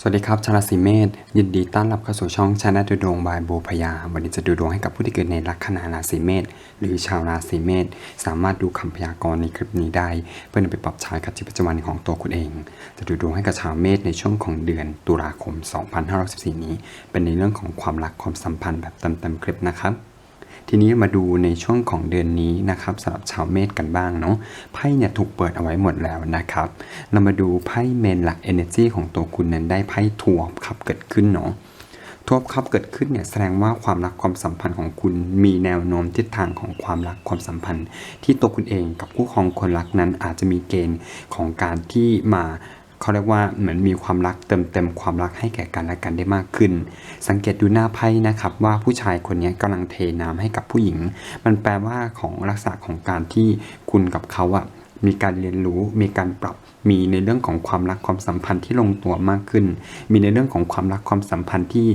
สวัสดีครับ ชาราศีเมษยินดีต้อนรับเข้าสู่ช่องชาแนลดูดวงบายโบพยา วันนี้จะดูดวงให้กับผู้ที่เกิดในลัคนาราศีเมษหรือชาวราศีเมษสามารถดูคำพยากรณ์ในคลิปนี้ได้ เพื่อนำไปปรับใช้กับชีวิตประจำวันของตัวคุณเอง จะดูดวงให้กับชาวเมษในช่วงของเดือนตุลาคม 2514นี้ เป็นในเรื่องของความรักความสัมพันธ์แบบเต็มๆคลิปนะครับ ทีนี้มาดูในช่วงของเดือนนี้นะครับสำหรับชาวเมษกันบ้างเนาะไพ่เนี่ยถูกเปิดเอาไว้หมดแล้วนะครับ เรามาดูไพ่เมนหลัก Energy ของตัวคุณนั้นได้ไพ่ทัวร์ครับเกิดขึ้นเนาะทัวร์ครับเกิดขึ้นเนี่ยแสดงว่าความรักความสัมพันธ์ของคุณมีแนวโน้มทิศทางของความรักความสัมพันธ์ ที่ตัวคุณเองกับคู่ครองคนรักนั้นอาจจะมีเกณฑ์ของการที่มา เขาเรียกว่าเหมือนมีความรักเติมเต็มความรักให้แก่กันและกันได้มากขึ้น สังเกตดูหน้าไพ่นะครับว่าผู้ชายคนนี้กำลังเทน้ำให้กับผู้หญิง มันแปลว่าของลักษณะของการที่คุณกับเขาอะมีการเรียนรู้มีการปรับมีในเรื่องของความรักความสัมพันธ์ที่ลงตัวมากขึ้น มีในเรื่องของความรักความสัมพันธ์ที่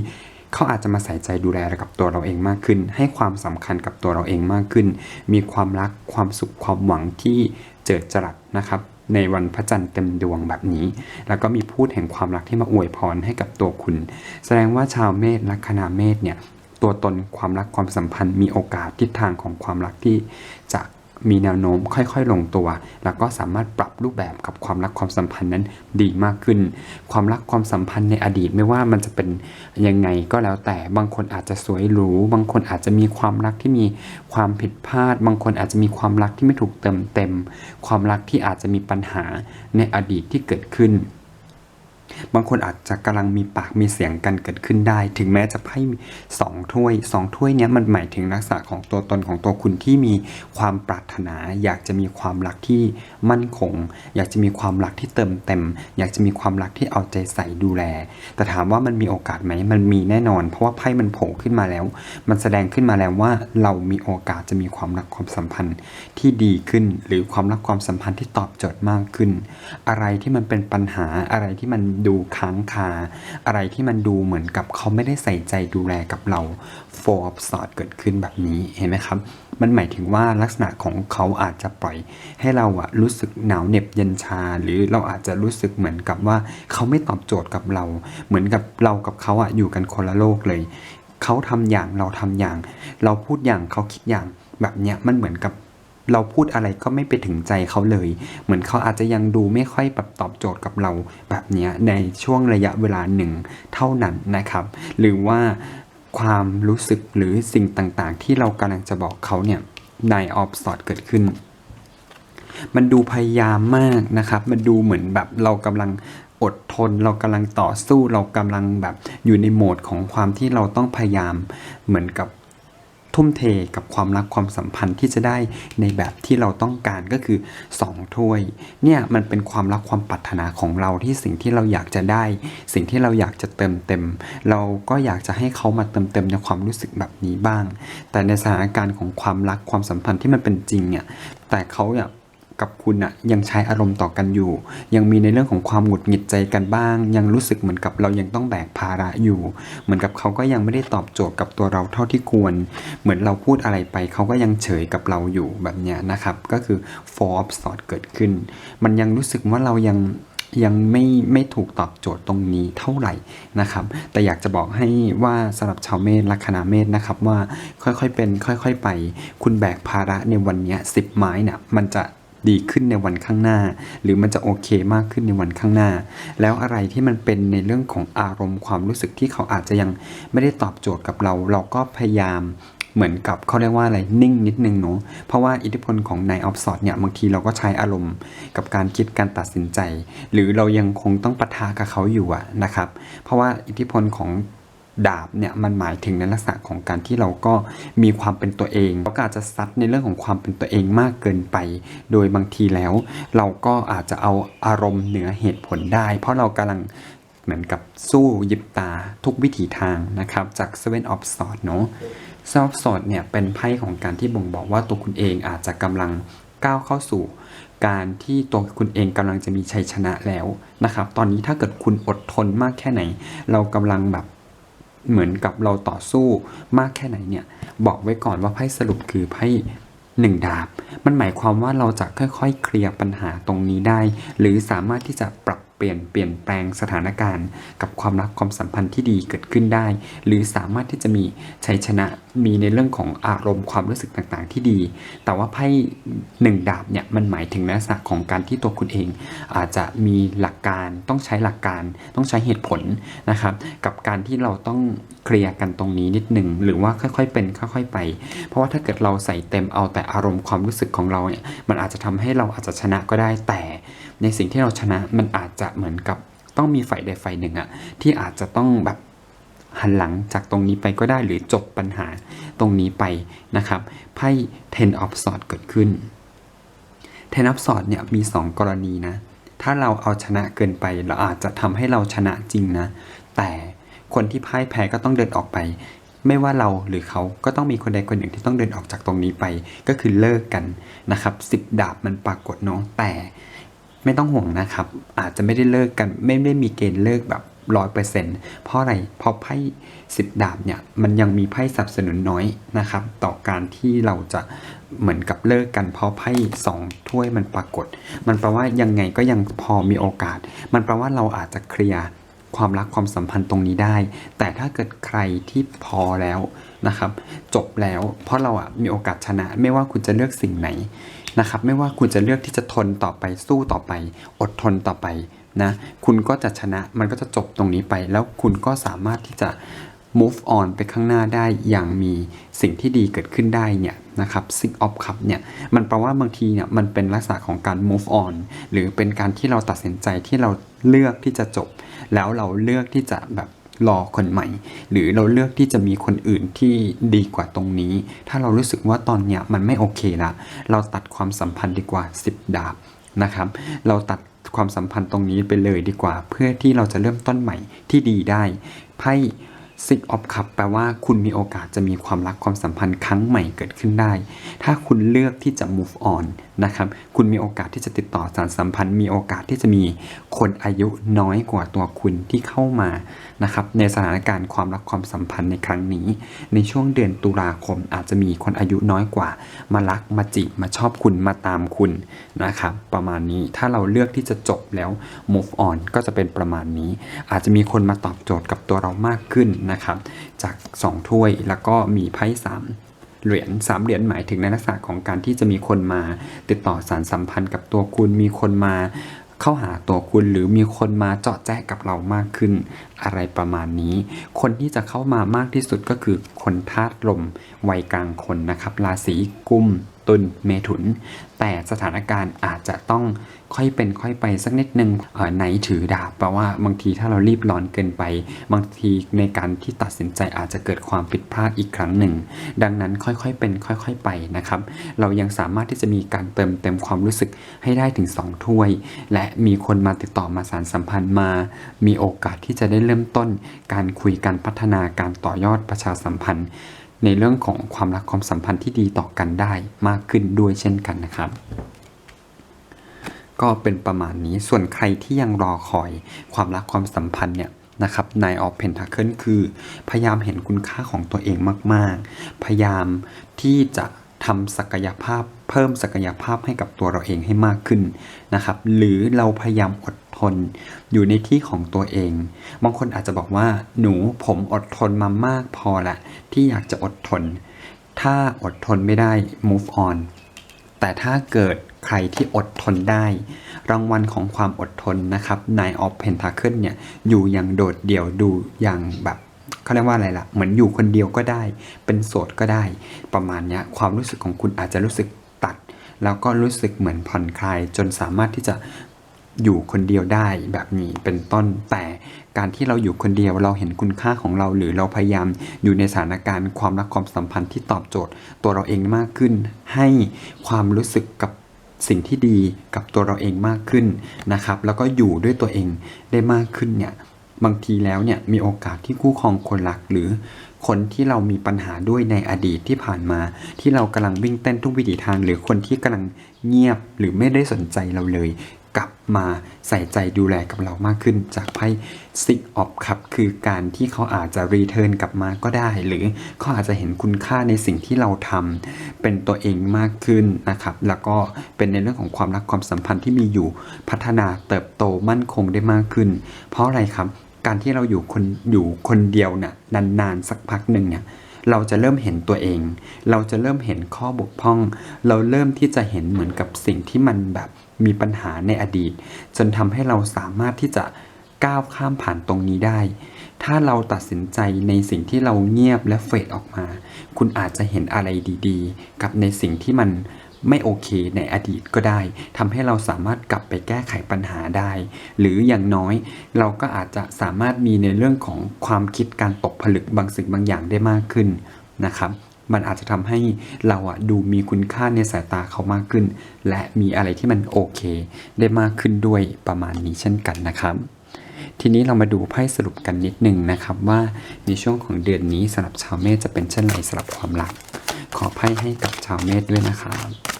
เขาอาจจะมาใส่ใจดูแลกับตัวเราเองมากขึ้น ให้ความสำคัญกับตัวเราเองมากขึ้น มีความรักความสุขความหวังที่เจิดจรัสนะครับ ในวันพระจันทร์เต็มดวงแบบนี้ แล้วก็มีพูดแห่งความรักที่มาอวยพรให้กับตัวคุณ แสดงว่าชาวเมษลัคนาเมษเนี่ย ตัวตนความรักความสัมพันธ์มีโอกาสทิศทางของความรักที่จะ มีแนวโน้มค่อยๆ ลงตัว แล้วก็สามารถปรับรูปแบบกับความรักความสัมพันธ์นั้นดีมากขึ้น ความรักความสัมพันธ์ในอดีตไม่ว่ามันจะเป็นยังไงก็แล้วแต่บางคนอาจจะสวยหรู บางคนอาจจะมีความรักที่มีความผิดพลาด บางคนอาจจะมีความรักที่ไม่ถูกเติมเต็ม ความรักที่อาจจะมีปัญหาในอดีตที่เกิดขึ้น บางคนอาจจะกำลังมีปากมีเสียงกันเกิดขึ้นได้ ถึงแม้จะไพ่สองถ้วยสองถ้วยเนี้ยมันหมายถึงลักษณะของตัวตนของตัวคุณที่มีความปรารถนา อยากจะมีความรักที่มั่นคง อยากจะมีความรักที่เติมเต็ม อยากจะมีความรักที่เอาใจใส่ดูแล แต่ถามว่ามันมีโอกาสไหมมันมีแน่นอน เพราะว่าไพ่มันโผล่ขึ้นมาแล้ว มันแสดงขึ้นมาแล้วว่าเรามีโอกาสจะมีความรักความสัมพันธ์ที่ดีขึ้น หรือความรักความสัมพันธ์ที่ตอบโจทย์มากขึ้น อะไรที่มันเป็นปัญหาอะไรที่มันดูค้างคา อะไรที่มันดูเหมือนกับเขาไม่ได้ใส่ใจดูแลกับเรา for of swords เกิดขึ้นแบบนี้เห็นไหมครับ มันหมายถึงว่าลักษณะของเขาอาจจะปล่อยให้เราอะรู้สึกหนาวเหน็บเย็นชา หรือเราอาจจะรู้สึกเหมือนกับว่าเขาไม่ตอบโจทย์กับเรา เหมือนกับเรากับเขาอะอยู่กันคนละโลกเลย เขาทำอย่างเราทำอย่าง เราพูดอย่างเขาคิดอย่างแบบเนี้ยมันเหมือนกับ เราพูดอะไรก็ไม่ไปถึงใจเขาเลย เหมือนเขาอาจจะยังดูไม่ค่อยแบบตอบโจทย์กับเราแบบนี้ในช่วงระยะเวลาหนึ่งเท่านั้นนะครับ หรือว่าความรู้สึกหรือสิ่งต่างๆ ที่เรากำลังจะบอกเขาเนี่ยในออฟสอดเกิดขึ้น มันดูพยายามมากนะครับ มันดูเหมือนแบบเรากำลังอดทน เรากำลังต่อสู้ เรากำลังแบบอยู่ในโหมดของความที่เราต้องพยายามเหมือนกับ ทุ่มเทกับความรักความสัมพันธ์ที่จะได้ในแบบที่เราต้องการก็คือ 2 ถ้วย เนี่ยมันเป็นความรักความปรารถนาของเราที่สิ่งที่เราอยากจะได้ สิ่งที่เราอยากจะเติมเต็ม เราก็อยากจะให้เขามาเติมเต็มในความรู้สึกแบบนี้บ้าง แต่ในสถานการณ์ของความรักความสัมพันธ์ที่มันเป็นจริงเนี่ยแต่เขาเนี่ย กับคุณอะยังใช้อารมณ์ต่อกันอยู่ ยังมีในเรื่องของความหงุดหงิดใจกันบ้าง ยังรู้สึกเหมือนกับเรายังต้องแบกภาระอยู่ เหมือนกับเขาก็ยังไม่ได้ตอบโจทย์กับตัวเราเท่าที่ควร เหมือนเราพูดอะไรไป เขาก็ยังเฉยกับเราอยู่แบบเนี้ยนะครับ ก็คือ four of swords เกิดขึ้น มันยังรู้สึกว่าเรายังยังไม่ไม่ถูกตอบโจทย์ตรงนี้เท่าไหร่นะครับ แต่อยากจะบอกให้ว่าสำหรับชาวเมษลัคนาเมษนะครับว่าค่อยๆเป็น ค่อย ๆ ไป คุณแบกภาระในวันนี้สิบไม้เนี่ยมันจะ ดีขึ้นในวันข้างหน้า หรือมันจะโอเคมากขึ้นในวันข้างหน้า แล้วอะไรที่มันเป็นในเรื่องของอารมณ์ความรู้สึกที่เขาอาจจะยังไม่ได้ตอบโจทย์กับเรา เราก็พยายามเหมือนกับเขาเรียกว่าอะไรนิ่งนิดนึงเนาะเพราะว่าอิทธิพลของนายออฟสอดเนี่ยบางทีเราก็ใช้อารมณ์กับการคิดการตัดสินใจ หรือเรายังคงต้องปะทะกับเขาอยู่อะนะครับ เพราะว่าอิทธิพลของ ดาบเนี่ยมันหมายถึงในลักษณะของการที่เราก็มีความเป็นตัวเองเราก็อาจจะซัดในเรื่องของความเป็นตัวเองมากเกินไป โดยบางทีแล้ว เราก็อาจจะเอาอารมณ์เหนือเหตุผลได้ เพราะเรากำลังเหมือนกับสู้หยิบตาทุกวิถีทางนะครับจาก Seven of Swords เนาะ Seven of Swords เนี่ยเป็นไพ่ของการที่บ่งบอกว่าตัวคุณเองอาจจะกำลังก้าวเข้าสู่ การที่ตัวคุณเองกำลังจะมีชัยชนะแล้วนะครับ ตอนนี้ถ้าเกิดคุณอดทนมากแค่ไหน เรากำลังแบบ เหมือนกับเราต่อสู้มากแค่ไหนเนี่ยบอกไว้ก่อนว่าไพ่สรุปคือไพ่หนึ่งดาบ มันหมายความว่าเราจะค่อยๆ เคลียร์ปัญหาตรงนี้ได้ หรือสามารถที่จะปรับ เปลี่ยนเปลี่ยนแปลงสถานการณ์ กับความรักความสัมพันธ์ที่ดีเกิดขึ้นได้ หรือสามารถที่จะมีชัยชนะมีในเรื่องของอารมณ์ความรู้สึกต่างๆ ที่ดี แต่ว่าไพ่หนึ่งดาบเนี่ยมันหมายถึงลักษณะของการที่ตัวคุณเอง อาจจะมีหลักการต้องใช้หลักการต้องใช้เหตุผลนะครับกับการที่เราต้องเคลียร์กันตรงนี้นิดหนึ่งหรือว่าค่อยๆเป็นค่อยๆไป เพราะว่าถ้าเกิดเราใส่เต็มเอาแต่อารมณ์ความรู้สึกของเราเนี่ยมันอาจจะทำให้เราอาจจะชนะก็ได้แต่ ในสิ่งที่เราชนะมันอาจจะเหมือนกับต้องมีฝ่ายใดฝ่ายหนึ่งอะที่อาจจะต้องแบบหันหลังจากตรงนี้ไปก็ได้หรือจบปัญหาตรงนี้ไปนะครับไพ่ Ten of Swords เกิดขึ้น Ten of Swords เนี่ยมี 2 กรณีนะ ถ้าเราเอาชนะเกินไปเราอาจจะทำให้เราชนะจริงนะ แต่คนที่พ่ายแพ้ก็ต้องเดินออกไป ไม่ว่าเราหรือเขาก็ต้องมีคนใดคนหนึ่งที่ต้องเดินออกจากตรงนี้ไป ก็คือเลิกกันนะครับสิบดาบมันปรากฏเนาะแต่ ไม่ต้องห่วงนะครับ อาจจะไม่ได้เลิกกันไม่ได้มีเกณฑ์เลิกแบบร้อยเปอร์เซ็นต์เพราะอะไรเพราะไพ่สิบดาบเนี่ยมันยังมีไพ่สนับสนุนน้อยนะครับ ต่อการที่เราจะเหมือนกับเลิกกันเพราะไพ่สองถ้วยมันปรากฏ มันแปลว่ายังไงก็ยังพอมีโอกาส มันแปลว่าเราอาจจะเคลียร์ ความรักความสัมพันธ์ตรงนี้ได้ แต่ถ้าเกิดใครที่พอแล้วนะครับ จบแล้ว เพราะเราอะมีโอกาสชนะ ไม่ว่าคุณจะเลือกสิ่งไหนนะครับ ไม่ว่าคุณจะเลือกที่จะทนต่อไปสู้ต่อไป อดทนต่อไปนะ คุณก็จะชนะมันก็จะจบตรงนี้ไป แล้วคุณก็สามารถที่จะ move on ไปข้างหน้าได้อย่างมีสิ่งที่ดีเกิดขึ้นได้เนี่ยนะครับ six of cup เนี่ยมันแปลว่าบางทีเนี่ยมันเป็นลักษณะของการ move on หรือเป็นการที่เราตัดสินใจที่เราเลือกที่จะจบ แล้วเราเลือกที่จะแบบรอคนใหม่ หรือเราเลือกที่จะมีคนอื่นที่ดีกว่าตรงนี้ ถ้าเรารู้สึกว่าตอนเนี้ยมันไม่โอเคละเราตัดความสัมพันธ์ดีกว่า 10 ดาบนะครับ เราตัดความสัมพันธ์ตรงนี้ไปเลยดีกว่า เพื่อที่เราจะเริ่มต้นใหม่ที่ดีได้ไพ่ Six of Cup แปลว่าคุณมีโอกาสจะมีความรักความสัมพันธ์ครั้งใหม่เกิดขึ้นได้ ถ้าคุณเลือกที่จะ move on นะครับ คุณมีโอกาสที่จะติดต่อสารสัมพันธ์ มีโอกาสที่จะมีคนอายุน้อยกว่าตัวคุณที่เข้ามานะครับในสถานการณ์ความรักความสัมพันธ์ในครั้งนี้ ในช่วงเดือนตุลาคมอาจจะมีคนอายุน้อยกว่า มารักมาจีบมาชอบคุณมาตามคุณนะครับประมาณนี้ถ้าเราเลือกที่จะจบแล้ว move on ก็จะเป็นประมาณนี้ อาจจะมีคนมาตอบโจทย์กับตัวเรามากขึ้นนะครับจาก 2 ถ้วยแล้วก็มีไพ่สาม เหรียญสามเหรียญหมายถึงในลักษณะของการที่จะมีคนมา ติดต่อสารสัมพันธ์กับตัวคุณมีคนมาเข้าหาตัวคุณหรือมีคนมาเจาะแจ้กับเรามากขึ้น อะไรประมาณนี้ คนที่จะเข้ามามากที่สุดก็คือคนธาตุลมวัยกลางคนนะครับราศีกุม ตุลเมถุน แต่สถานการณ์อาจจะต้องค่อยเป็นค่อยไปสักนิดนึงเอ่อไหนถือดาบแปลว่าบางทีถ้าเรารีบร้อนเกินไป บางทีในการที่ตัดสินใจอาจจะเกิดความผิดพลาดอีกครั้งหนึ่ง ดังนั้นค่อยๆเป็นค่อยๆไปนะครับ เรายังสามารถที่จะมีการเติมเต็มความรู้สึกให้ได้ถึง 2 ถ้วย และมีคนมาติดต่อมาสารสัมพันธ์มา มีโอกาสที่จะได้เริ่มต้น การคุยการพัฒนาการต่อยอดประชาสัมพันธ์ ในเรื่องของความรักความสัมพันธ์ที่ดีต่อกันได้มากขึ้นด้วยเช่นกันนะครับ ก็เป็นประมาณนี้ส่วนใครที่ยังรอคอยความรักความสัมพันธ์เนี่ยนะครับนายออฟเพนทักเคิลคือ พยายามเห็นคุณค่าของตัวเองมาก ๆ พยายามที่จะ ทำศักยภาพเพิ่มศักยภาพให้กับตัวเราเองให้มากขึ้นนะครับ หรือเราพยายามอดทนอยู่ในที่ของตัวเอง บางคนอาจจะบอกว่าหนูผมอดทนมามากพอละ ที่อยากจะอดทน ถ้าอดทนไม่ได้ move on แต่ถ้าเกิดใครที่อดทนได้ รางวัลของความอดทนนะครับนายออฟเพนทาเคิลเนี่ยอยู่อย่างโดดเดี่ยวดูอย่างแบบ เขาเรียกว่าอะไรล่ะ เหมือนอยู่คนเดียวก็ได้ เป็นโสดก็ได้ ประมาณเนี้ยความรู้สึกของคุณอาจจะรู้สึกตัด แล้วก็รู้สึกเหมือนผ่อนคลาย จนสามารถที่จะอยู่คนเดียวได้แบบนี้เป็นต้นแต่การที่เราอยู่คนเดียวเราเห็นคุณค่าของเรา หรือเราพยายามอยู่ในสถานการณ์ความรักความสัมพันธ์ที่ตอบโจทย์ ตัวเราเองมากขึ้น ให้ความรู้สึกกับสิ่งที่ดีกับตัวเราเองมากขึ้นนะครับ แล้วก็อยู่ด้วยตัวเองได้มากขึ้นเนี่ย บางทีแล้วเนี่ยมีโอกาสที่คู่ครองคนรักหรือคนที่เรามีปัญหาด้วยในอดีตที่ผ่านมา ที่เรากำลังวิ่งเต้นทุกวิถีทางหรือคนที่กำลังเงียบหรือไม่ได้สนใจเราเลย กลับมาใส่ใจดูแลกับเรามากขึ้น จากไพ่ซิกออฟครับคือการที่เขาอาจจะรีเทิร์นกลับมาก็ได้ หรือเขาอาจจะเห็นคุณค่าในสิ่งที่เราทำเป็นตัวเองมากขึ้นนะครับ แล้วก็เป็นในเรื่องของความรักความสัมพันธ์ที่มีอยู่พัฒนาเติบโตมั่นคงได้มากขึ้น เพราะอะไรครับ การที่เราอยู่คนอยู่คนเดียวน่ะนานๆสักพักหนึ่งเนี่ยเราจะเริ่มเห็นตัวเอง เราจะเริ่มเห็นข้อบกพร่อง เราเริ่มที่จะเห็นเหมือนกับสิ่งที่มันแบบมีปัญหาในอดีต จนทำให้เราสามารถที่จะก้าวข้ามผ่านตรงนี้ได้ ถ้าเราตัดสินใจในสิ่งที่เราเงียบและเฟดออกมา คุณอาจจะเห็นอะไรดีๆ กับในสิ่งที่มัน ไม่โอเคในอดีตก็ได้ทำให้เราสามารถกลับไปแก้ไขปัญหาได้ หรืออย่างน้อยเราก็อาจจะสามารถมีในเรื่องของความคิดการตกผลึกบางสิ่งบางอย่างได้มากขึ้นนะครับมันอาจจะทำให้เราอะดูมีคุณค่าในสายตาเขามากขึ้น และมีอะไรที่มันโอเค ได้มากขึ้นด้วยประมาณนี้เช่นกันนะครับทีนี้เรามาดูไพ่สรุปกันนิดหนึ่งนะครับว่าในช่วงของเดือนนี้สำหรับชาวเมษจะเป็นเช่นไรสำหรับความรัก ขอไพ่ให้กับชาวเมษด้วยนะครับ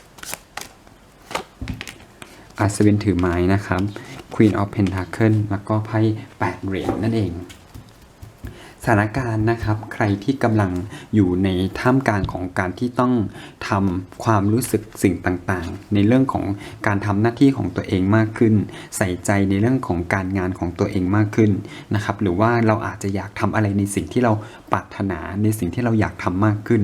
อัศวินถือไม้นะครับ Queen of Pentacle แล้วก็ไพ่8เหรียญนั่นเอง สถานการณ์นะครับ ใครที่กำลังอยู่ในท่ามกลางของการที่ต้องทำความรู้สึกสิ่งต่างๆ ในเรื่องของการทำหน้าที่ของตัวเองมากขึ้น ใส่ใจในเรื่องของการงานของตัวเองมากขึ้นนะครับ หรือว่าเราอาจจะอยากทำอะไรในสิ่งที่เราปรารถนาในสิ่งที่เราอยากทำมากขึ้น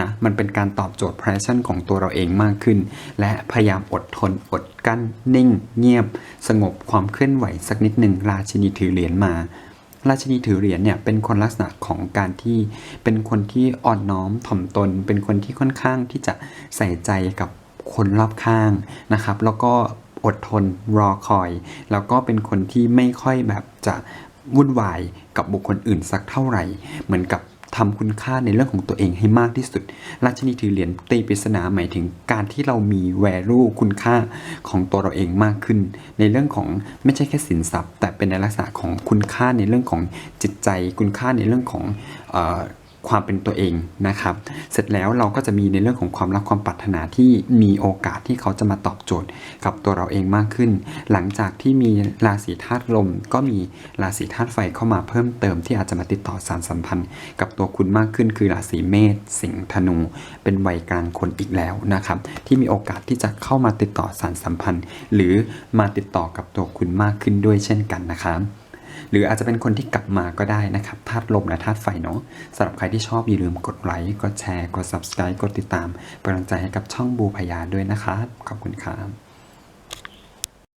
นะมันเป็นการตอบโจทย์ passion ของตัวเราเองมากขึ้น และพยายามอดทนอดกั้นนิ่ง เงียบ สงบความเคลื่อนไหวสักนิดหนึ่งราชินีถือเหรียญมา ราชินีถือเหรียญเนี่ยเป็นคนลักษณะของการที่เป็นคนที่อ่อนน้อมถ่อมตน เป็นคนที่ค่อนข้างที่จะใส่ใจกับคนรอบข้างนะครับ แล้วก็อดทนรอคอย แล้วก็เป็นคนที่ไม่ค่อยแบบจะวุ่นวายกับบุคคลอื่นสักเท่าไหร่ เหมือนกับ ทำคุณค่าในเรื่องของตัวเองให้มากที่สุด ราชนีถือเหรียญตีปริศนาหมายถึงการที่เรามีแวลูคุณค่าของตัวเราเองมากขึ้น ในเรื่องของไม่ใช่แค่สินทรัพย์ แต่เป็นในลักษณะของคุณค่าในเรื่องของจิตใจ คุณค่าในเรื่องของ ความเป็นตัวเองนะครับ เสร็จแล้วเราก็จะมีในเรื่องของความรักความปรารถนาที่มีโอกาสที่เขาจะมาตอบโจทย์กับตัวเราเองมากขึ้น หลังจากที่มีราศีธาตุลม ก็มีราศีธาตุไฟเข้ามาเพิ่มเติมที่อาจจะมาติดต่อสารสัมพันธ์ กับตัวคุณมากขึ้น คือราศีเมษสิงห์ธนู เป็นวัยกลางคนอีกแล้วนะครับ ที่มีโอกาสที่จะเข้ามาติดต่อสารสัมพันธ์ หรือมาติดต่อกับตัวคุณมากขึ้นด้วยเช่นกันนะครับ หรืออาจจะเป็นคนที่กลับมาก็ได้นะครับธาตุลมและธาตุไฟเนาะสำหรับใครที่ชอบอย่าลืมกดไลค์กดแชร์กด subscribe กดติดตามเป็นกำลังใจให้กับช่องบูพยาด้วยนะครับขอบคุณครับ